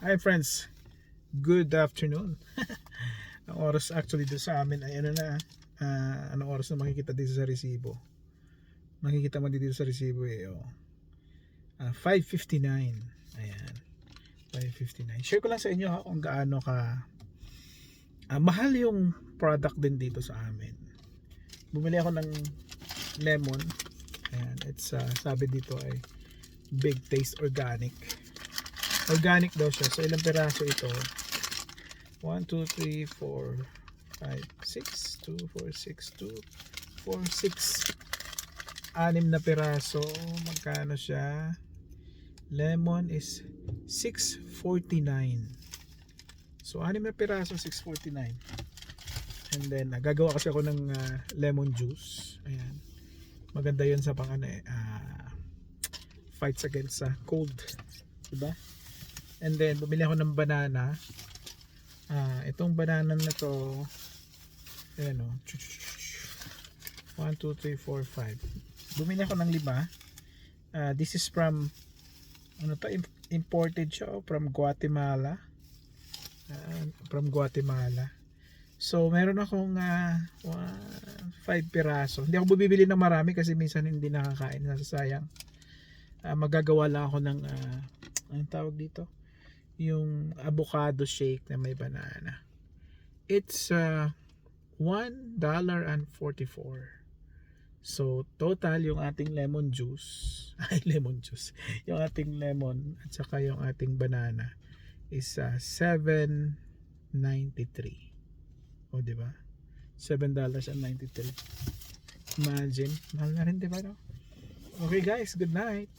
Hi friends, good afternoon. Ang oras actually dito sa amin ay ano na, ah, anong oras na makikita dito sa resibo. Makikita mo dito sa resibo eh, oh. Ah, 5.59. Ayan. 5.59. Share ko lang sa inyo ha, kung gaano ka ah, mahal yung product din dito sa amin. Bumili ako ng lemon. Ayan, it's uh, sabi dito ay Big Taste Organic. Organic daw siya. So ilang piraso ito? 1, 2, 3, 4, 5, 6, 2, 4, 6, 2, 4, 6. Anim na piraso. Magkano siya? Lemon is 6.49. So anim na piraso 6.49. And then uh, gagawa kasi ako ng uh, lemon juice. Ayan. Maganda 'yun sa pang ano eh, ah, fights against sa cold. Diba? And then, bumili ako ng banana. Ah, itong banana na to, ayan o. 1, 2, 3, 4, 5. Bumili ako ng lima. Ah, this is from, ano to, im- imported siya oh, from Guatemala. Ah, from Guatemala. So, meron akong 5 piraso. Hindi ako bumibili ng marami kasi minsan hindi nakakain. Nasasayang. Ah, magagawa lang ako ng, ah, anong tawag dito? Yung avocado shake na may banana. It's uh, $1.44. So, total yung ating lemon juice, ay lemon juice, yung ating lemon at saka yung ating banana is uh, 7.93. O, di ba? $7.93. Imagine, mahal na rin, di ba? No? Okay guys, good night.